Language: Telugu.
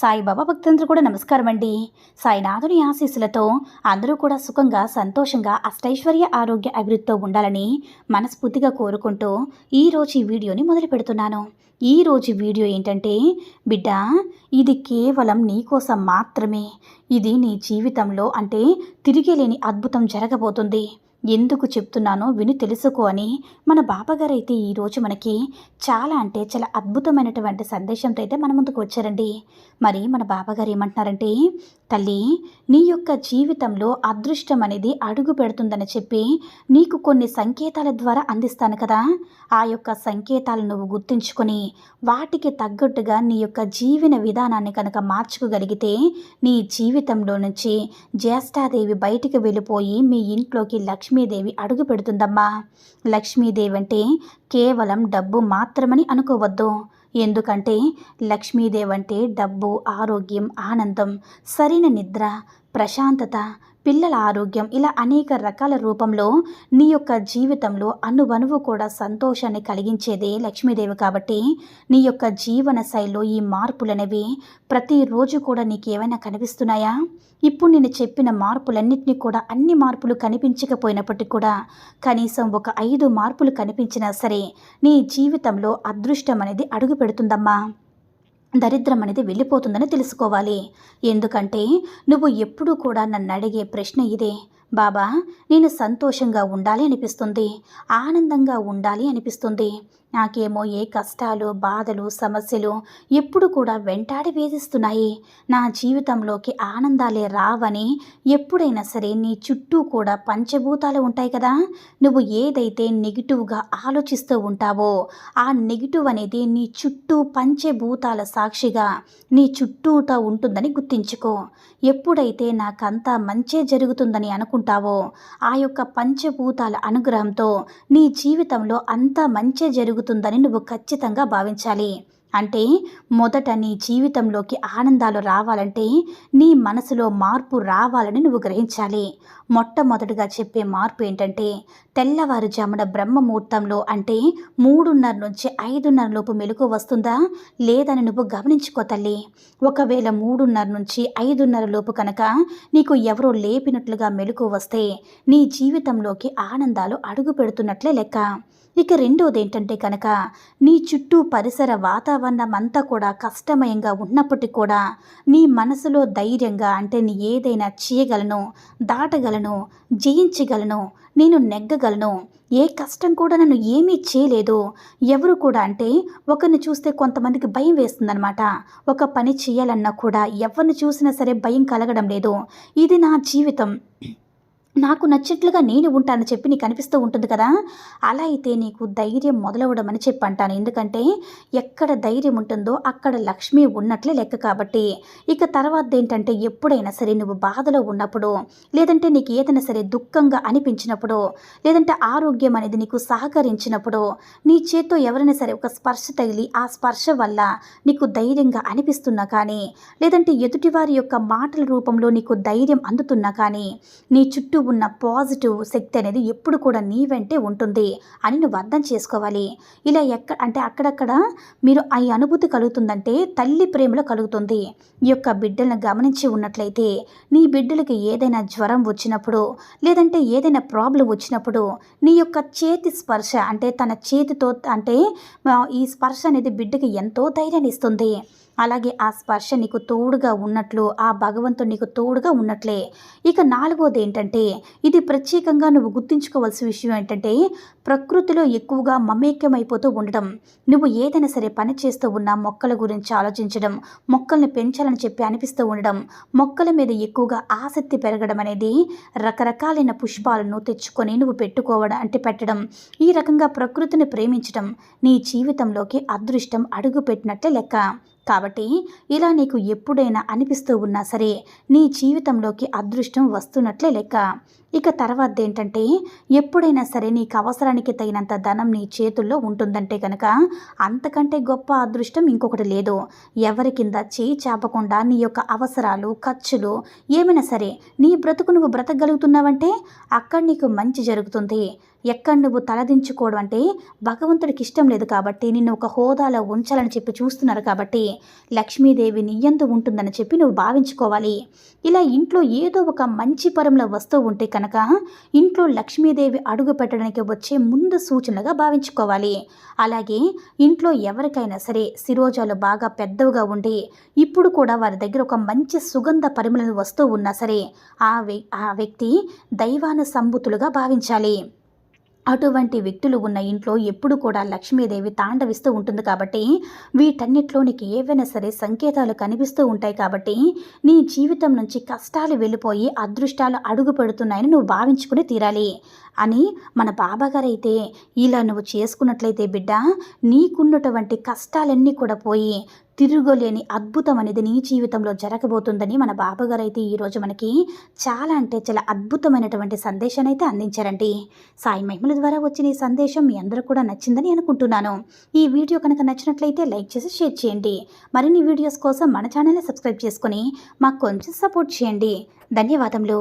సాయిబాబా భక్తులందరూ కూడా నమస్కారం అండి సాయినాథుని ఆశీస్సులతో అందరూ కూడా సుఖంగా సంతోషంగా అష్టైశ్వర్య ఆరోగ్య అభివృద్ధితో ఉండాలని మనస్ఫూర్తిగా కోరుకుంటూ ఈరోజు ఈ వీడియోని మొదలు పెడుతున్నాను. ఈరోజు వీడియో ఏంటంటే బిడ్డ ఇది కేవలం నీకోసం మాత్రమే. ఇది నీ జీవితంలో అంటే తిరిగేలేని అద్భుతం జరగబోతుంది. ఎందుకు చెప్తున్నానో విని తెలుసుకో అని మన బాబాగారు అయితే ఈరోజు మనకి చాలా అంటే చాలా అద్భుతమైనటువంటి సందేశంతో అయితే మన ముందుకు వచ్చారండి. మరి మన బాబాగారు ఏమంటున్నారంటే తల్లి నీ యొక్క జీవితంలో అదృష్టం అనేది అడుగు పెడుతుందని చెప్పి నీకు కొన్ని సంకేతాల ద్వారా అందిస్తాను కదా. ఆ యొక్క సంకేతాలను నువ్వు గుర్తుంచుకొని వాటికి తగ్గట్టుగా నీ యొక్క జీవన విధానాన్ని కనుక మార్చుకోగలిగితే నీ జీవితంలో నుంచి జ్యేష్ఠాదేవి బయటికి వెళ్ళిపోయి మీ ఇంట్లోకి లక్ష్మీదేవి అడుగు పెడుతుందమ్మా. లక్ష్మీదేవి అంటే కేవలం డబ్బు మాత్రమని అనుకోవద్దు. ఎందుకంటే లక్ష్మీదేవి అంటే డబ్బు ఆరోగ్యం ఆనందం సరైన నిద్ర ప్రశాంతత పిల్లల ఆరోగ్యం ఇలా అనేక రకాల రూపంలో నీ యొక్క జీవితంలో అనువనువు కూడా సంతోషాన్ని కలిగించేదే లక్ష్మీదేవి కాబట్టి నీ యొక్క జీవన శైలిలో ఈ మార్పులనేవి ప్రతిరోజు కూడా నీకు ఏమైనా కనిపిస్తున్నాయా? ఇప్పుడు నేను చెప్పిన మార్పులన్నింటినీ కూడా అన్ని మార్పులు కనిపించకపోయినప్పటికీ కూడా కనీసం ఒక ఐదు మార్పులు కనిపించినా సరే నీ జీవితంలో అదృష్టం అనేది అడుగు పెడుతుందమ్మా దరిద్రం అనేది వెళ్ళిపోతుందని తెలుసుకోవాలి. ఎందుకంటే నువ్వు ఎప్పుడూ కూడా నన్ను అడిగే ప్రశ్న ఇదే. బాబా నేను సంతోషంగా ఉండాలి అనిపిస్తుంది. ఆనందంగా ఉండాలి అనిపిస్తుంది. నాకేమో ఏ కష్టాలు బాధలు సమస్యలు ఎప్పుడు కూడా వెంటాడి వేధిస్తున్నాయి. నా జీవితంలోకి ఆనందాలే రావని ఎప్పుడైనా సరే నీ చుట్టూ కూడా పంచభూతాలు ఉంటాయి కదా. నువ్వు ఏదైతే నెగిటివ్గా ఆలోచిస్తూ ఉంటావో ఆ నెగిటివ్ అనేది నీ చుట్టూ పంచభూతాల సాక్షిగా నీ చుట్టూతో ఉంటుందని గుర్తించుకో. ఎప్పుడైతే నాకంతా మంచే జరుగుతుందని కోరుకుంటావో ఆ యొక్క పంచభూతాల అనుగ్రహంతో నీ జీవితంలో అంతా మంచి జరుగుతుందని నువ్వు ఖచ్చితంగా భావించాలి. అంటే మొదట నీ జీవితంలోకి ఆనందాలు రావాలంటే నీ మనసులో మార్పు రావాలని నువ్వు గ్రహించాలి. మొట్టమొదటిగా చెప్పే మార్పు ఏంటంటే తెల్లవారుజామున బ్రహ్మముహూర్తంలో అంటే మూడున్నర నుంచి ఐదున్నర లోపు మెలకు వస్తుందా? లేదని నువ్వు గమనించుకో తల్లి. ఒకవేళ మూడున్నర నుంచి ఐదున్నర లోపు కనుక నీకు ఎవరో లేపినట్లుగా మెలకు వస్తే నీ జీవితంలోకి ఆనందాలు అడుగు పెడుతున్నట్లే లెక్క. ఇక రెండోది ఏంటంటే కనుక నీ చుట్టూ పరిసర వాతావరణం అంతా కూడా కష్టమయంగా ఉన్నప్పటికీ కూడా నీ మనసులో ధైర్యంగా అంటే నీ ఏదైనా చేయగలను దాటగలను జయించగలను నేను నెగ్గగలను ఏ కష్టం కూడా నన్ను ఏమీ చేయలేదు ఎవరు కూడా అంటే ఒకరిని చూస్తే కొంతమందికి భయం వేస్తుందనమాట ఒక పని చేయాలన్నా కూడా ఎవరిని చూసినా సరే భయం కలగడం లేదు. ఇది నా జీవితం. నాకు నచ్చినట్లుగా నేను ఉంటానని చెప్పి నీకు అనిపిస్తూ ఉంటుంది కదా? అలా అయితే నీకు ధైర్యం మొదలవడం అని చెప్పి అంటాను ఎందుకంటే ఎక్కడ ధైర్యం ఉంటుందో అక్కడ లక్ష్మి ఉన్నట్లే లెక్క కాబట్టి. ఇక తర్వాత ఏంటంటే ఎప్పుడైనా సరే నువ్వు బాధలో ఉన్నప్పుడు లేదంటే నీకు ఏదైనా సరే దుఃఖంగా అనిపించినప్పుడు లేదంటే ఆరోగ్యం అనేది నీకు సహకరించినప్పుడు నీ చేత్తో ఎవరైనా సరే ఒక స్పర్శ తగిలి ఆ స్పర్శ వల్ల నీకు ధైర్యంగా అనిపిస్తున్నా కానీ లేదంటే ఎదుటివారి యొక్క మాటల రూపంలో నీకు ధైర్యం అందుతున్నా కానీ నీ చుట్టూ ఉన్న పాజిటివ్ శక్తి అనేది ఎప్పుడు కూడా నీ వెంటే ఉంటుంది అని నువ్వు అర్థం చేసుకోవాలి. ఇలా ఎక్క అంటే అక్కడక్కడ మీరు ఆ అనుభూతి కలుగుతుందంటే తల్లి ప్రేమలో కలుగుతుంది. ఈ యొక్క బిడ్డలను గమనించి ఉన్నట్లయితే నీ బిడ్డలకి ఏదైనా జ్వరం వచ్చినప్పుడు లేదంటే ఏదైనా ప్రాబ్లం వచ్చినప్పుడు నీ యొక్క చేతి స్పర్శ అంటే తన చేతితో అంటే ఈ స్పర్శ అనేది బిడ్డకి ఎంతో ధైర్యాన్ని ఇస్తుంది. అలాగే ఆ స్పర్శ నీకు తోడుగా ఉన్నట్లు ఆ భగవంతుడు నీకు తోడుగా ఉన్నట్లే. ఇక నాలుగోది ఏంటంటే ఇది ప్రత్యేకంగా నువ్వు గుర్తుంచుకోవాల్సిన విషయం ఏంటంటే ప్రకృతిలో ఎక్కువగా మమేక్యమైపోతూ ఉండడం నువ్వు ఏదైనా సరే పని చేస్తూ ఉన్న మొక్కల గురించి ఆలోచించడం మొక్కల్ని పెంచాలని చెప్పి అనిపిస్తూ ఉండడం మొక్కల మీద ఎక్కువగా ఆసక్తి పెరగడం అనేది రకరకాలైన పుష్పాలను తెచ్చుకొని నువ్వు పెట్టుకోవడం అంటే పెట్టడం ఈ రకంగా ప్రకృతిని ప్రేమించడం నీ జీవితంలోకి అదృష్టం అడుగుపెట్టినట్లే లెక్క. కాబట్టి ఇలా నీకు ఎప్పుడైనా అనిపిస్తూ ఉన్నా సరే నీ జీవితంలోకి అదృష్టం వస్తున్నట్లే లెక్క. ఇక తర్వాత ఏంటంటే ఎప్పుడైనా సరే నీకు అవసరానికి తగినంత ధనం నీ చేతుల్లో ఉంటుందంటే కనుక అంతకంటే గొప్ప అదృష్టం ఇంకొకటి లేదు. ఎవరి కింద చేయి చాపకుండా నీ యొక్క అవసరాలు ఖర్చులు ఏమైనా సరే నీ బ్రతుకు నువ్వు బ్రతకగలుగుతున్నావంటే అక్కడ నీకు మంచి జరుగుతుంది. ఎక్కడ నువ్వు తలదించుకోవడం అంటే భగవంతుడికి ఇష్టం లేదు కాబట్టి నిన్ను ఒక హోదాలో ఉంచాలని చెప్పి చూస్తున్నారు కాబట్టి లక్ష్మీదేవి నీయందు ఉంటుందని చెప్పి నువ్వు భావించుకోవాలి. ఇలా ఇంట్లో ఏదో ఒక మంచి పరంలో వస్తూ ఉంటే కనుక ఇంట్లో లక్ష్మీదేవి అడుగు పెట్టడానికి వచ్చే ముందు సూచనగా భావించుకోవాలి. అలాగే ఇంట్లో ఎవరికైనా సరే శిరోజాలు బాగా పెద్దవిగా ఉండి ఇప్పుడు కూడా వారి దగ్గర ఒక మంచి సుగంధ పరిమళం వస్తూ ఉన్నా సరే ఆ ఆ వ్యక్తి దైవాను సంబుతులుగా భావించాలి. అటువంటి వ్యక్తులు ఉన్న ఇంట్లో ఎప్పుడు కూడా లక్ష్మీదేవి తాండవిస్తూ ఉంటుంది కాబట్టి వీటన్నిటిలో నీకు ఏవైనా సరే సంకేతాలు కనిపిస్తూ ఉంటాయి కాబట్టి నీ జీవితం నుంచి కష్టాలు వెళ్ళిపోయి అదృష్టాలు అడుగు పెడుతున్నాయని నువ్వు భావించుకుని తీరాలి అని మన బాబాగారు అయితే ఇలా నువ్వు చేసుకున్నట్లయితే బిడ్డ నీకున్నటువంటి కష్టాలన్నీ కూడా పోయి తిరుగులేని అద్భుతం అనేది నీ జీవితంలో జరగబోతుందని మన బాబాగారు అయితే ఈరోజు మనకి చాలా అంటే చాలా అద్భుతమైనటువంటి సందేశాన్ని అయితే అందించారండి. సాయి మహిమల ద్వారా వచ్చిన ఈ సందేశం మీ అందరూ కూడా నచ్చిందని అనుకుంటున్నాను. ఈ వీడియో కనుక నచ్చినట్లయితే లైక్ చేసి షేర్ చేయండి. మరిన్ని వీడియోస్ కోసం మన ఛానల్ని సబ్స్క్రైబ్ చేసుకొని మాకు కొంచెం సపోర్ట్ చేయండి. ధన్యవాదములు.